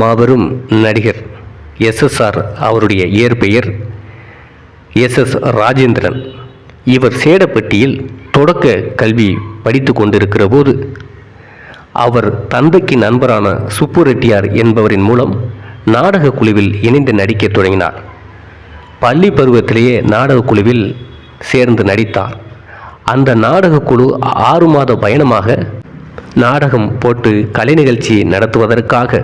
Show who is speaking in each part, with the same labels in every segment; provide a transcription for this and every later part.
Speaker 1: மாபெரும் நடிகர் எஸ்எஸ்ஆர் அவருடைய இயற்பெயர் எஸ் எஸ் ராஜேந்திரன். இவர் சேடப்பட்டியில் தொடக்க கல்வி படித்து கொண்டிருக்கிற போது அவர் தந்தைக்கு நண்பரான சுப்பு ரெட்டியார் என்பவரின் மூலம் நாடக குழுவில் இணைந்து நடிக்கத் தொடங்கினார். பள்ளி பருவத்திலேயே நாடக குழுவில் சேர்ந்து நடித்தார். அந்த நாடக குழு ஆறு மாத பயணமாக நாடகம் போட்டு கலை நிகழ்ச்சி நடத்துவதற்காக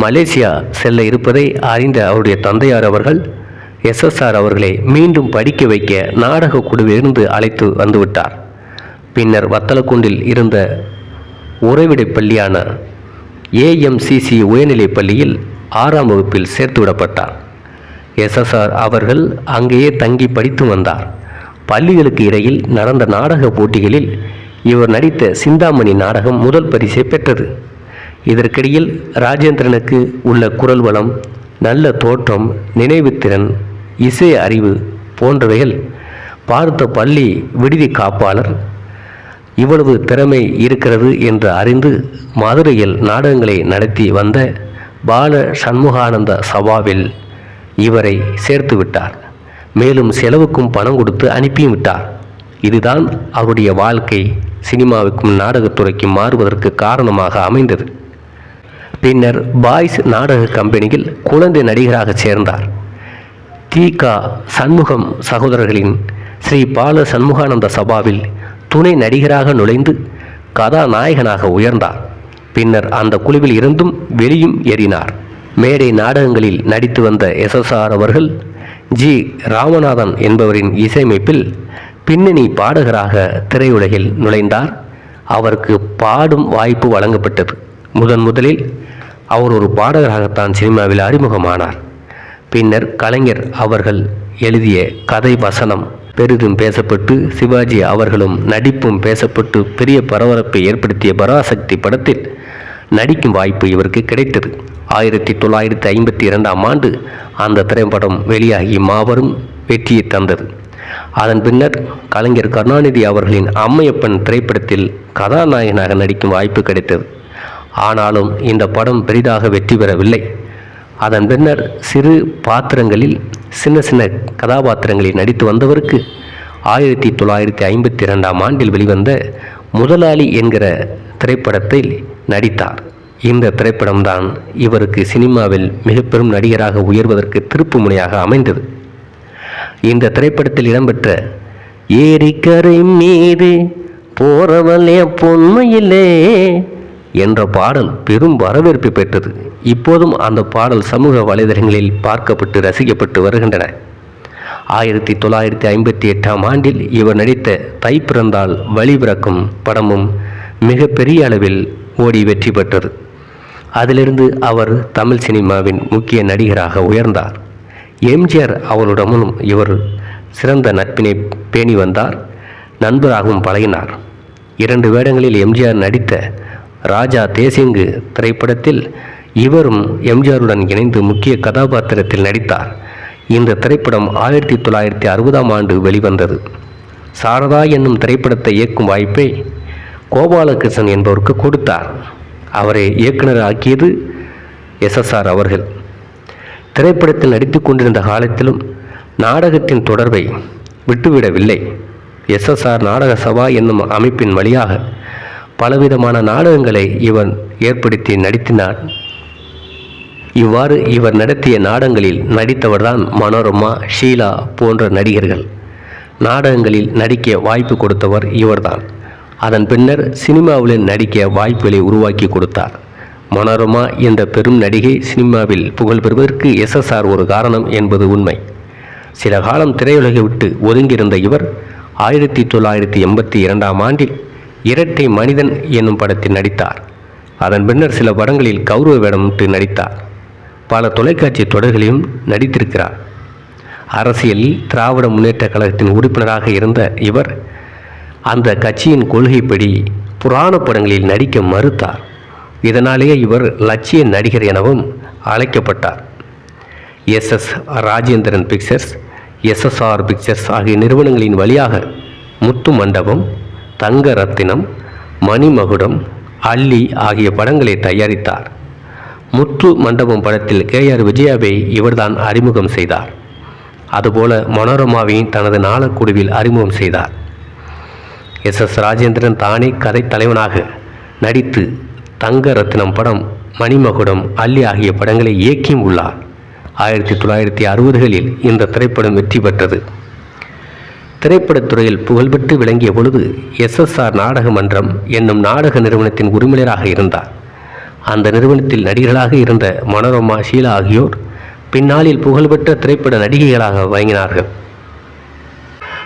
Speaker 1: மலேசியா செல்ல இருப்பதை அறிந்த அவருடைய தந்தையார் அவர்கள் எஸ்எஸ்ஆர் அவர்களை மீண்டும் படிக்க வைக்க நாடக குழுவிலிருந்து அழைத்து வந்துவிட்டார். பின்னர் வத்தலக்குண்டில் இருந்த உறைவிடை பள்ளியான ஏஎம்சிசி உயர்நிலைப் பள்ளியில் ஆறாம் வகுப்பில் சேர்த்து விடப்பட்டார். எஸ்எஸ்ஆர் அவர்கள் அங்கேயே தங்கி படித்து வந்தார். பள்ளிகளுக்கு இடையில் நடந்த நாடக போட்டிகளில் இவர் நடித்த சிந்தாமணி நாடகம் முதல் பரிசை பெற்றது. இதற்கிடையில் ராஜேந்திரனுக்கு உள்ள குரல் வளம் நல்ல தோற்றம் நினைவுத்திறன் இசை அறிவு போன்றவைகள் பார்த்த பள்ளி விடுதி காப்பாளர் இவ்வளவு திறமை இருக்கிறது என்று அறிந்து மதுரையில் நாடகங்களை நடத்தி வந்த பால சண்முகானந்த சபாவில் இவரை சேர்த்து விட்டார். மேலும் செலவுக்கும் பணம் கொடுத்து அனுப்பியும் விட்டார். இதுதான் அவருடைய வாழ்க்கை. சினிமாவுக்கும் நாடகத்துறைக்கும் மாறுவதற்கு காரணமாக அமைந்தது. பின்னர் பாய்ஸ் நாடக கம்பெனியில் குழந்தை நடிகராக சேர்ந்தார். தீகா சண்முகம் சகோதரர்களின் ஸ்ரீ பால சண்முகானந்த சபாவில் துணை நடிகராக நுழைந்து கதாநாயகனாக உயர்ந்தார். பின்னர் அந்த குழுவில் இருந்தும் வெளியும் ஏறினார். மேடை நாடகங்களில் நடித்து வந்த எஸ்எஸ்ஆர் அவர்கள் ஜி. ராமநாதன் என்பவரின் இசையமைப்பில் பின்னணி பாடகராக திரையுலகில் நுழைந்தார். அவருக்கு பாடும் வாய்ப்பு வழங்கப்பட்டது. முதன் முதலில் அவர் ஒரு பாடகராகத்தான் சினிமாவில் அறிமுகமானார். பின்னர் கலைஞர் அவர்கள் எழுதிய கதை வசனம் பெரிதும் பேசப்பட்டு சிவாஜி அவர்களும் நடிப்பும் பேசப்பட்டு பெரிய பரபரப்பை ஏற்படுத்திய பராசக்தி படத்தில் நடிக்கும் வாய்ப்பு இவருக்கு கிடைத்தது. ஆயிரத்தி தொள்ளாயிரத்தி ஐம்பத்தி இரண்டாம் ஆண்டு அந்த திரைப்படம் வெளியாகி மாபெரும் வெற்றியை தந்தது. அதன் பின்னர் கலைஞர் கருணாநிதி அவர்களின் அம்மையப்பன் திரைப்படத்தில் கதாநாயகனாக நடிக்கும் வாய்ப்பு கிடைத்தது. ஆனாலும் இந்த படம் பெரிதாக வெற்றி பெறவில்லை. அதன் பின்னர் சிறு பாத்திரங்களில் சின்ன சின்ன கதாபாத்திரங்களில் நடித்து வந்தவருக்கு ஆயிரத்தி தொள்ளாயிரத்தி ஐம்பத்தி இரண்டாம் ஆண்டில் வெளிவந்த முதலாளி என்கிற திரைப்படத்தில் நடித்தார். இந்த திரைப்படம்தான் இவருக்கு சினிமாவில் மிக பெரும் நடிகராக உயர்வதற்கு திருப்பு முனையாக அமைந்தது. இந்த திரைப்படத்தில் இடம்பெற்ற ஏரிக்கரை மீது போறவள் பொன்மையிலே என்ற பாடல் பெரும் வரவேற்பு பெற்றது. இப்போதும் அந்த பாடல் சமூக வலைதளங்களில் பார்க்கப்பட்டு ரசிக்கப்பட்டு வருகின்றன. ஆயிரத்தி தொள்ளாயிரத்தி ஐம்பத்தி எட்டாம் ஆண்டில் இவர் நடித்த தை பிறந்தால் வழி பிறக்கும் படமும் மிக பெரிய அளவில் ஓடி வெற்றி பெற்றது. அதிலிருந்து அவர் தமிழ் சினிமாவின் முக்கிய நடிகராக உயர்ந்தார். எம்ஜிஆர் அவருடமும் இவர் சிறந்த நட்பினை பேணி வந்தார் நண்பராகவும் பழகினார். இரண்டு வேடங்களில் எம்ஜிஆர் நடித்த ராஜா தேசிங்கு திரைப்படத்தில் இவரும் எம்ஜிஆருடன் இணைந்து முக்கிய கதாபாத்திரத்தில் நடித்தார். இந்த திரைப்படம் ஆயிரத்தி தொள்ளாயிரத்தி அறுபதாம் ஆண்டு வெளிவந்தது. சாரதா என்னும் திரைப்படத்தை இயக்கும் வாய்ப்பை கோபாலகிருஷ்ணன் என்பவருக்கு கொடுத்தார். அவரை இயக்குனர் ஆக்கியது எஸ்எஸ்ஆர் அவர்கள். திரைப்படத்தில் நடித்து கொண்டிருந்த காலத்திலும் நாடகத்தின் தொடர்பை விட்டுவிடவில்லை. எஸ்எஸ்ஆர் நாடக சபா என்னும் அமைப்பின் வழியாக பலவிதமான நாடகங்களை இவன் ஏற்படுத்தி நடித்தினார். இவ்வாறு இவர் நடத்திய நாடகங்களில் நடித்தவர்தான் மனோரமா ஷீலா போன்ற நடிகர்கள். நாடகங்களில் நடிக்க வாய்ப்பு கொடுத்தவர் இவர்தான். அதன் பின்னர் சினிமாவில் நடிக்க வாய்ப்புகளை உருவாக்கி கொடுத்தார். மனோரமா என்ற பெரும் நடிகை சினிமாவில் புகழ் பெறுவதற்கு எஸ்எஸ்ஆர் ஒரு காரணம் என்பது உண்மை. சில காலம் திரையுலகை விட்டு ஒதுங்கியிருந்த இவர் ஆயிரத்தி தொள்ளாயிரத்தி எண்பத்தி இரண்டாம் ஆண்டில் இரட்டை மனிதன் என்னும் படத்தில் நடித்தார். அதன் பின்னர் சில படங்களில் கௌரவ வேடமிட்டு நடித்தார். பல தொலைக்காட்சி தொடர்களிலும் நடித்திருக்கிறார். அரசியலில் திராவிட முன்னேற்ற கழகத்தின் உறுப்பினராக இருந்த இவர் அந்த கட்சியின் கொள்கைப்படி புராண படங்களில் நடிக்க மறுத்தார். இதனாலேயே இவர் லட்சிய நடிகர் எனவும் அழைக்கப்பட்டார். SS Rajendran pictures SSR pictures ஆகிய நிறுவனங்களின் வழியாக முத்து மண்டபம் தங்க ரத்தினம் மணிமகுடம் அள்ளி ஆகிய படங்களை தயாரித்தார். முற்று மண்டபம் படத்தில் கே. ஆர். விஜயாவை இவர்தான் அறிமுகம் செய்தார். அதுபோல மனோரமாவையும் தனது நாளக்குழுவில் அறிமுகம் செய்தார். எஸ். எஸ். ராஜேந்திரன் தானே கதை தலைவனாக நடித்து தங்க ரத்னம் படம் மணிமகுடம் அல்லி ஆகிய படங்களை இயக்கியும் உள்ளார். ஆயிரத்தி தொள்ளாயிரத்தி அறுபதுகளில் இந்த திரைப்படம் வெற்றி பெற்றது. திரைப்படத்துறையில் புகழ்பெற்று விளங்கிய பொழுது எஸ்எஸ்ஆர் நாடக மன்றம் என்னும் நாடக நிறுவனத்தின் உரிமையாளராக இருந்தார். அந்த நிறுவனத்தில் நடிகர்களாக இருந்த மனோரமா ஷீலா ஆகியோர் பின்னாளில் புகழ்பெற்ற திரைப்பட நடிகைகளாக வழங்கினார்கள்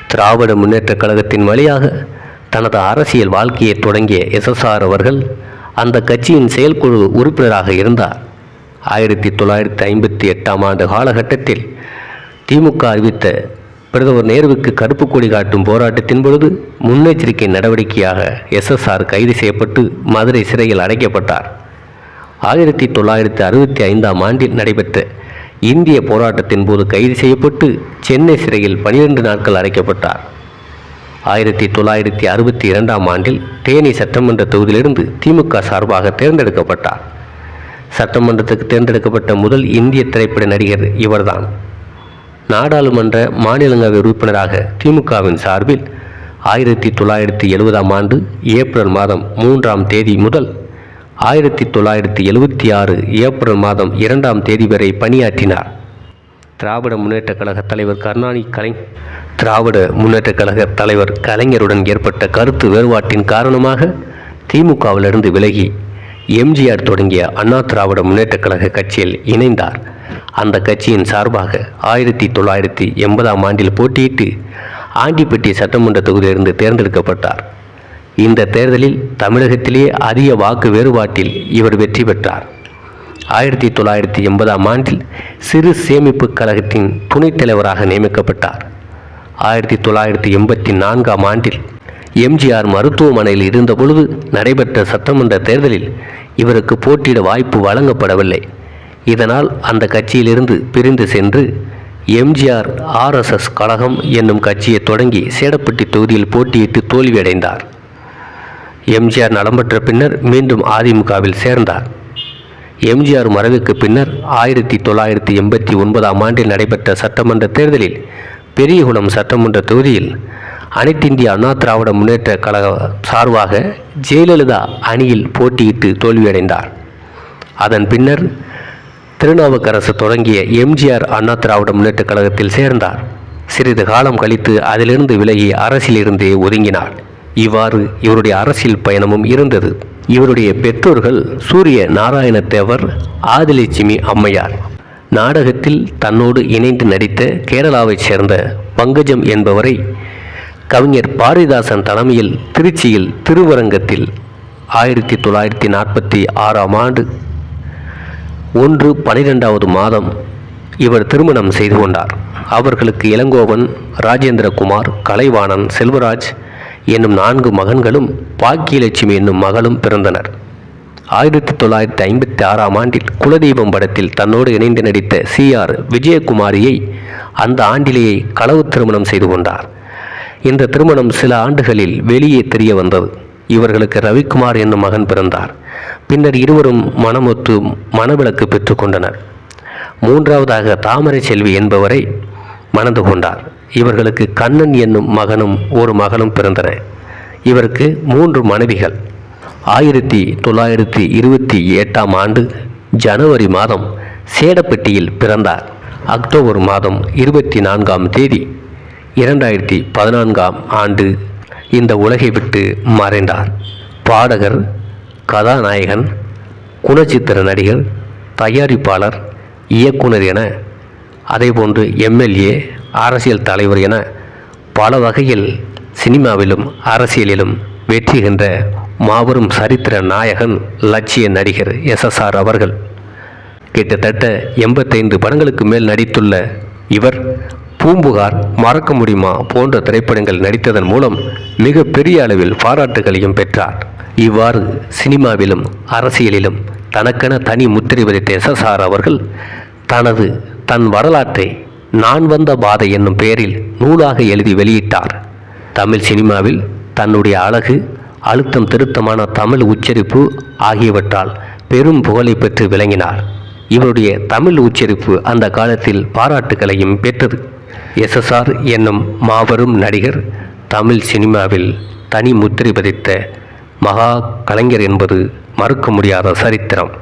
Speaker 1: திராவிட முன்னேற்றக் கழகத்தின் வழியாக தனது அரசியல் வாழ்க்கையை தொடங்கிய எஸ்எஸ்ஆர் அவர்கள் அந்த கட்சியின் செயற்குழு உறுப்பினராக இருந்தார். ஆயிரத்தி தொள்ளாயிரத்தி ஐம்பத்தி எட்டாம் ஆண்டு காலகட்டத்தில் திமுக அறிவித்த பிரதமர் நேருவுக்கு கருப்பு கொடி காட்டும் போராட்டத்தின் பொழுது முன்னெச்சரிக்கை நடவடிக்கையாக எஸ்எஸ்ஆர் கைது செய்யப்பட்டு மதுரை சிறையில் அடைக்கப்பட்டார். ஆயிரத்தி தொள்ளாயிரத்தி அறுபத்தி ஐந்தாம் ஆண்டில் நடைபெற்ற இந்திய போராட்டத்தின் போது கைது செய்யப்பட்டு சென்னை சிறையில் பனிரெண்டு நாட்கள் அடைக்கப்பட்டார். ஆயிரத்தி தொள்ளாயிரத்தி அறுபத்தி இரண்டாம் ஆண்டில் தேனி சட்டமன்ற தொகுதியிலிருந்து திமுக சார்பாக தேர்ந்தெடுக்கப்பட்டார். சட்டமன்றத்துக்கு தேர்ந்தெடுக்கப்பட்ட முதல் இந்திய திரைப்பட நடிகர் இவர்தான். நாடாளுமன்ற மாநிலங்களவை உறுப்பினராக திமுகவின் சார்பில் ஆயிரத்தி தொள்ளாயிரத்தி எழுபதாம் ஆண்டு ஏப்ரல் மாதம் மூன்றாம் தேதி முதல் ஆயிரத்தி தொள்ளாயிரத்தி எழுபத்தி ஆறு ஏப்ரல் மாதம் இரண்டாம் தேதி வரை பணியாற்றினார். திராவிட முன்னேற்றக் கழக தலைவர் கருணாநிதி கலை திராவிட முன்னேற்றக் கழக தலைவர் கலைஞருடன் ஏற்பட்ட கருத்து வேறுபாட்டின் காரணமாக திமுகவிலிருந்து விலகி எம்ஜிஆர் தொடங்கிய அண்ணா திராவிட முன்னேற்றக் கழக கட்சியில் இணைந்தார். அந்த கட்சியின் சார்பாக ஆயிரத்தி தொள்ளாயிரத்தி எண்பதாம் ஆண்டில் போட்டியிட்டு ஆண்டிப்பட்டி சட்டமன்ற தொகுதியிலிருந்து தேர்ந்தெடுக்கப்பட்டார். இந்த தேர்தலில் தமிழகத்திலேயே அதிக வாக்கு வேறுபாட்டில் இவர் வெற்றி பெற்றார். ஆயிரத்தி தொள்ளாயிரத்தி எண்பதாம் ஆண்டில் சிறு சேமிப்பு கழகத்தின் துணைத் தலைவராக நியமிக்கப்பட்டார். ஆயிரத்தி தொள்ளாயிரத்தி எண்பத்தி நான்காம் ஆண்டில் எம்ஜிஆர் மருத்துவமனையில் இருந்தபொழுது நடைபெற்ற சட்டமன்ற தேர்தலில் இவருக்கு போட்டியிட வாய்ப்பு வழங்கப்படவில்லை. இதனால் அந்த கட்சியிலிருந்து பிரிந்து சென்று எம்ஜிஆர் ஆர்எஸ்எஸ் கழகம் என்னும் கட்சியை தொடங்கி சேடப்பட்டி தொகுதியில் போட்டியிட்டு தோல்வியடைந்தார். எம்ஜிஆர் நலம் பெற்ற பின்னர் மீண்டும் அதிமுகவில் சேர்ந்தார். எம்ஜிஆர் மறைவுக்கு பின்னர் ஆயிரத்தி தொள்ளாயிரத்தி எண்பத்தி ஒன்பதாம் ஆண்டில் நடைபெற்ற சட்டமன்ற தேர்தலில் பெரியகுளம் சட்டமன்ற தொகுதியில் அனைத்திந்திய அண்ணா திராவிட முன்னேற்ற கழக சார்பாக ஜெயலலிதா அணியில் போட்டியிட்டு தோல்வியடைந்தார். அதன் பின்னர் திருநாவுக்கரசு தொடங்கிய எம்ஜிஆர் அண்ணா திராவிட முன்னேற்ற கழகத்தில் சேர்ந்தார். சிறிது காலம் கழித்து அதிலிருந்து விலகி அரசியலிருந்தே ஒதுங்கினார். இவ்வாறு இவருடைய அரசியல் பயணமும் இருந்தது. இவருடைய பெற்றோர்கள் சூரிய நாராயண தேவர் ஆதிலட்சுமி அம்மையார். நாடகத்தில் தன்னோடு இணைந்து நடித்த கேரளாவைச் சேர்ந்த பங்கஜம் என்பவரை கவிஞர் பாரதிதாசன் தலைமையில் திருச்சியில் திருவரங்கத்தில் ஆயிரத்தி தொள்ளாயிரத்தி நாற்பத்தி ஆறாம் ஆண்டு ஒன்று பனிரெண்டாவது மாதம் இவர் திருமணம் செய்து கொண்டார். அவர்களுக்கு இளங்கோவன் ராஜேந்திரகுமார் கலைவாணன் செல்வராஜ் என்னும் நான்கு மகன்களும் பாக்கியலட்சுமி என்னும் மகளும் பிறந்தனர். ஆயிரத்தி தொள்ளாயிரத்தி ஐம்பத்தி ஆறாம் ஆண்டில் குலதெய்வம் படத்தில் தன்னோடு இணைந்து நடித்த சி ஆர் விஜயகுமாரியை அந்த ஆண்டிலேயே களவு திருமணம் செய்து கொண்டார். இந்த திருமணம் சில ஆண்டுகளில் வெளியே தெரிய வந்தது. இவர்களுக்கு ரவிக்குமார் என்னும் மகன் பிறந்தார். பின்னர் இருவரும் மனமொத்து மனவிலக்கு பெற்றுக்கொண்டனர் மூன்றாவதாக தாமரை செல்வி என்பவரை மணந்து கொண்டார். இவர்களுக்கு கண்ணன் என்னும் மகனும் ஒரு மகளும் பிறந்தன. இவருக்கு மூன்று மனைவிகள். ஆயிரத்தி தொள்ளாயிரத்தி இருபத்தி எட்டாம் ஆண்டு ஜனவரி மாதம் சேடப்பட்டியில் பிறந்தார். அக்டோபர் மாதம் இருபத்தி நான்காம் தேதி இரண்டாயிரத்தி பதினான்காம் ஆண்டு இந்த உலகை விட்டு மறைந்தார். பாடகர் கதாநாயகன் குணச்சித்திர நடிகர் தயாரிப்பாளர் இயக்குனர் என அதேபோன்று எம்எல்ஏ அரசியல் தலைவர் என பல வகையில் சினிமாவிலும் அரசியலிலும் வெற்றிகின்ற மாபெரும் சரித்திர நாயகன் லட்சிய நடிகர் எஸ்எஸ்ஆர் அவர்கள். கிட்டத்தட்ட எண்பத்தைந்து படங்களுக்கு மேல் நடித்துள்ள இவர் பூம்புகார் மறக்க முடியுமா போன்ற திரைப்படங்கள் நடித்ததன் மூலம் மிக பெரிய அளவில் பாராட்டுகளையும் பெற்றார். இவ்வாறு சினிமாவிலும் அரசியலிலும் தனக்கென தனி முத்திரை பதித்த எஸ்எஸ்ஆர் அவர்கள் தனது தன் வரலாற்றை நான் வந்த பாதை என்னும் பெயரில் நூலாக எழுதி வெளியிட்டார். தமிழ் சினிமாவில் தன்னுடைய அழகு அழுத்தம் திருத்தமான தமிழ் உச்சரிப்பு ஆகியவற்றால் பெரும் புகழை பெற்று விளங்கினார். இவருடைய தமிழ் உச்சரிப்பு அந்த காலத்தில் பாராட்டுகளையும் பெற்றது. எஸ்எஸ்ஆர் என்னும் மாபெரும் நடிகர் தமிழ் சினிமாவில் தனி முத்திரை பதித்த மகா கலைஞர் என்பது மறுக்க முடியாத சரித்திரம்.